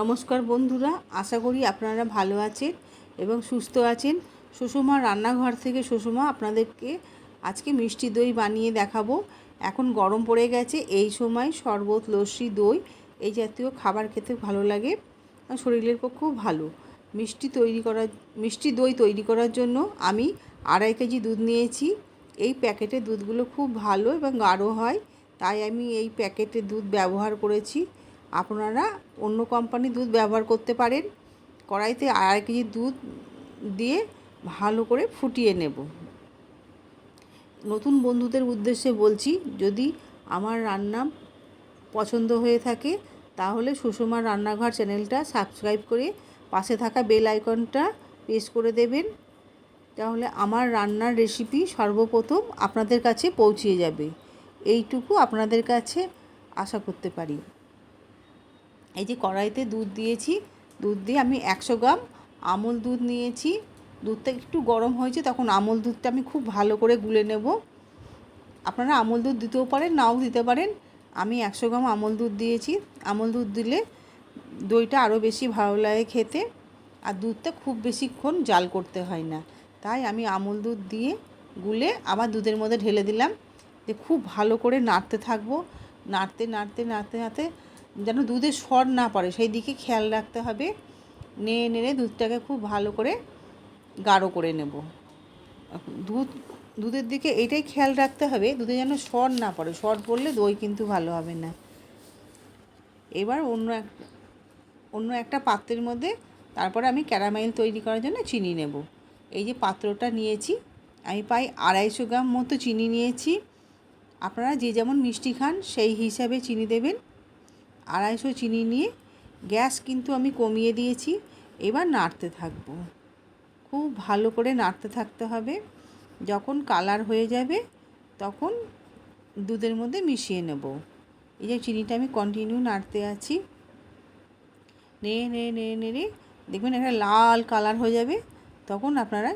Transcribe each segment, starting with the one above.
নমস্কার বন্ধুরা, আশা করি আপনারা ভালো আছেন এবং সুস্থ আছেন। সুষমা রান্নাঘর থেকে সুষমা আপনাদেরকে আজকে মিষ্টি দই বানিয়ে দেখাবো। এখন গরম পড়ে গেছে, এই সময় শরবত, লস্যি, দই এই জাতীয় খাবার খেতে ভালো লাগে শরীরের পক্ষেও ভালো। মিষ্টি তৈরি করার, মিষ্টি দই তৈরি করার জন্য আমি আড়াই কেজি দুধ নিয়েছি। এই প্যাকেটের দুধগুলো খুব ভালো এবং গাঢ় হয়, তাই আমি এই প্যাকেটের দুধ ব্যবহার করেছি। আপনারা অন্য কোম্পানির দুধ ব্যবহার করতে পারেন। কড়াইতে আড়াই কেজি দুধ দিয়ে ভালো করে ফুটিয়ে নেব। নতুন বন্ধুদের উদ্দেশ্যে বলছি, যদি আমার রান্না পছন্দ হয়ে থাকে, তাহলে সুষমার রান্নাঘর চ্যানেলটা সাবস্ক্রাইব করে পাশে থাকা বেল আইকনটা প্রেস করে দেবেন। তাহলে আমার রান্নার রেসিপি সর্বপ্রথম আপনাদের কাছে পৌঁছিয়ে যাবে। এইটুকু আপনাদের কাছে আশা করতে পারি। এই যে কড়াইতে দুধ দিয়েছি, দুধ দিয়ে আমি একশো গ্রাম আমল দুধ নিয়েছি। দুধটা একটু গরম হয়েছে, তখন আমল দুধটা আমি খুব ভালো করে গুলে নেব। আপনারা আমল দুধ দিতেও পারেন, নাও দিতে পারেন। আমি একশো গ্রাম আমল দুধ দিয়েছি। আমল দুধ দিলে দইটা আরও বেশি ভালো লাগে খেতে, আর দুধটা খুব বেশিক্ষণ জাল করতে হয় না। তাই আমি আমল দুধ দিয়ে গুলে আবার দুধের মধ্যে ঢেলে দিলাম। দিয়ে খুব ভালো করে নাড়তে থাকব। নাড়তে নাড়তে নাড়তে নাড়তে যেন দুধে সর না পড়ে, সেই দিকে খেয়াল রাখতে হবে। নেড়ে নেড়ে দুধটাকে খুব ভালো করে গাঢ় করে নেব। দুধ, দুধের দিকে এটাই খেয়াল রাখতে হবে, দুধে যেন সর না পড়ে। সর পড়লে দই কিন্তু ভালো হবে না। এবার অন্য এক, অন্য একটা পাত্রের মধ্যে তারপরে আমি ক্যারামেল তৈরি করার জন্য চিনি নেব। এই যে পাত্রটা নিয়েছি, আমি প্রায় আড়াইশো গ্রাম মতো চিনি নিয়েছি। আপনারা যে যেমন মিষ্টি খান, সেই হিসাবে চিনি দেবেন। আড়াইশো চিনি নিয়ে গ্যাস কিন্তু আমি কমিয়ে দিয়েছি। এবার নাড়তে থাকব। খুব ভালো করে নাড়তে থাকতে হবে। যখন কালার হয়ে যাবে, তখন দুধের মধ্যে মিশিয়ে নেব। এই যে চিনিটা আমি কন্টিনিউ নাড়তে আছি। নেড়ে নেড়ে নেড়ে নেড়ে দেখবেন একটা লাল কালার হয়ে যাবে, তখন আপনারা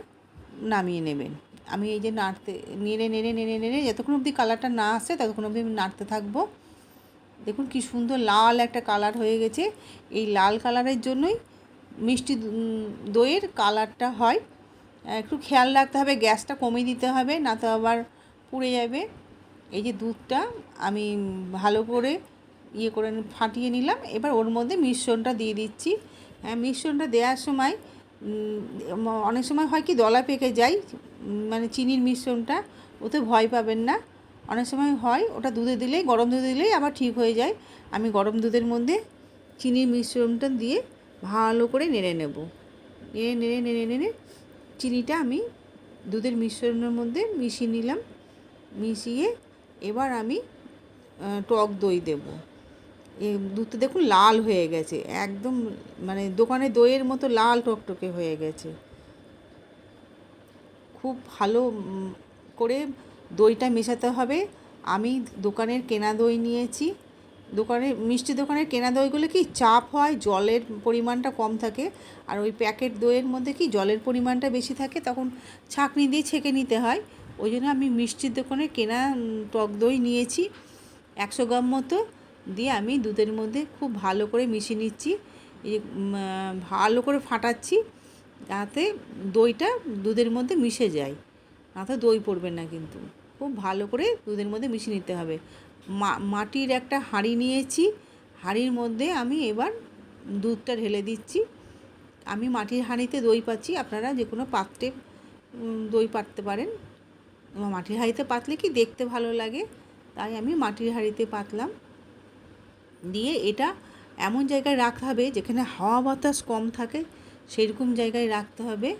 নামিয়ে নেবেন। আমি এই যে নাড়তে নেড়ে নেড়ে নেড়ে নেড়ে, যতক্ষণ অবধি কালারটা না আসে, ততক্ষণ অবধি আমি নাড়তে থাকব। দেখুন কি সুন্দর লাল একটা কালার হয়ে গেছে। এই লাল কালারের জন্যই মিষ্টি দইয়ের কালারটা হয়। একটু খেয়াল রাখতে হবে, গ্যাসটা কমিয়ে দিতে হবে না তো আবার পুড়ে যাবে। এই যে দুধটা আমি ভালো করে ইয়ে করে ফাটিয়ে নিলাম। এবার ওর মধ্যে মিশ্রণটা দিয়ে দিচ্ছি। হ্যাঁ মিশ্রণটা দেওয়ার সময় অনেক সময় হয় কি, দলা পেকে যায় মানে চিনির মিশ্রণটা, ওতে ভয় পাবেন না। অনেক সময় হয়, ওটা দুধে দিলেই, গরম দুধে দিলেই আবার ঠিক হয়ে যায়। আমি গরম দুধের মধ্যে চিনির মিশ্রণটা দিয়ে ভালো করে নেড়ে নেব। নেড়ে নেড়ে নেড়ে নেড়ে চিনিটা আমি দুধের মিশ্রণের মধ্যে মিশিয়ে নিলাম। মিশিয়ে এবার আমি টক দই দেব। এই দুধটা দেখুন লাল হয়ে গেছে, একদম মানে দোকানে দইয়ের মতো লাল টকটকে হয়ে গেছে। খুব ভালো করে দইটা মেশাতে হবে। আমি দোকানের কেনা দই নিয়েছি। দোকানের মিষ্টি দোকানের কেনা দইগুলো কি চাপ হয়, জলের পরিমাণটা কম থাকে। আর ওই প্যাকেট দইয়ের মধ্যে কি জলের পরিমাণটা বেশি থাকে, তখন ছাঁকনি দিয়ে ছেঁকে নিতে হয়। ওই জন্য আমি মিষ্টির দোকানে কেনা টক দই নিয়েছি। একশো গ্রাম মতো দিয়ে আমি দুধের মধ্যে খুব ভালো করে মিশিয়ে নিচ্ছি। ভালো করে ফাটাচ্ছি যাতে দইটা দুধের মধ্যে মিশে যায়। না তো দই পড়বে না কিন্তু। খুব ভালো করে দুধের মধ্যে মিশিয়ে নিতে হবে। মাটির একটা হাঁড়ি নিয়েছি, হাঁড়ির মধ্যে আমি এবার দুধটা ঢেলে দিচ্ছি। আমি মাটির হাঁড়িতে দই পাচ্ছি, আপনারা যে কোনো পাত্রে দই পাততে পারেন। মাটির হাঁড়িতে পাতলে কি দেখতে ভালো লাগে, তাই আমি মাটির হাঁড়িতে পাতলাম। দিয়ে এটা এমন জায়গায় রাখতে হবে যেখানে হাওয়া বাতাস কম থাকে, সেরকম জায়গায় রাখতে হবে।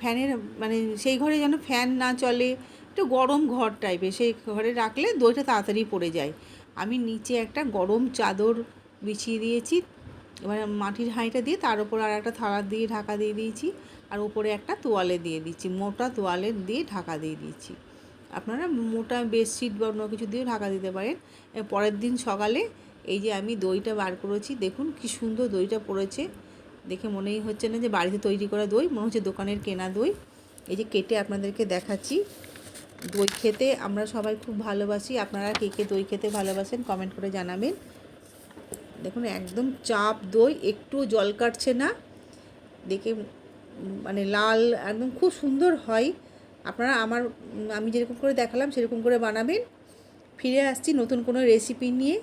ফ্যানের মানে সেই ঘরে যেন ফ্যান না চলে একটু গরম ঘর টাইপের সেই ঘরে রাখলে দইটা তাড়াতাড়ি পড়ে যায়। আমি নিচে একটা গরম চাদর বিছিয়ে দিয়েছি। এবার মাটির হাঁড়িটা দিয়ে তার উপর আর একটা থালা দিয়ে ঢাকা দিয়ে দিয়েছি। আর উপরে একটা তোয়ালে দিয়ে দিচ্ছি। মোটা তোয়ালে দিয়ে ঢাকা দিয়ে দিয়েছি আপনারা মোটা বেডশিট বা অন্য কিছু দিয়ে ঢাকা দিতে পারেন। পরের দিন সকালে এই যে আমি দইটা বার করেছি, দেখুন কি সুন্দর দইটা পড়েছে। দেখে মনেই হচ্ছে না যে বাড়িতে তৈরি করা দই, মনে হচ্ছে দোকানের কেনা দই। এই যে কেটে আপনাদেরকে দেখাচ্ছি। দই খেতে আমরা সবাই খুব ভালোবাসি। আপনারা কে কে দই খেতে ভালোবাসেন কমেন্ট করে জানাবেন। দেখুন, একদম চাপ দই, একটু জল কাটছে না। দেখে মানে লাল, একদম খুব সুন্দর হয়। আপনারা আমার, আমি যেরকম করে দেখালাম, সেরকম করে বানাবেন। ফিরে আসছি নতুন কোনো রেসিপি নিয়ে।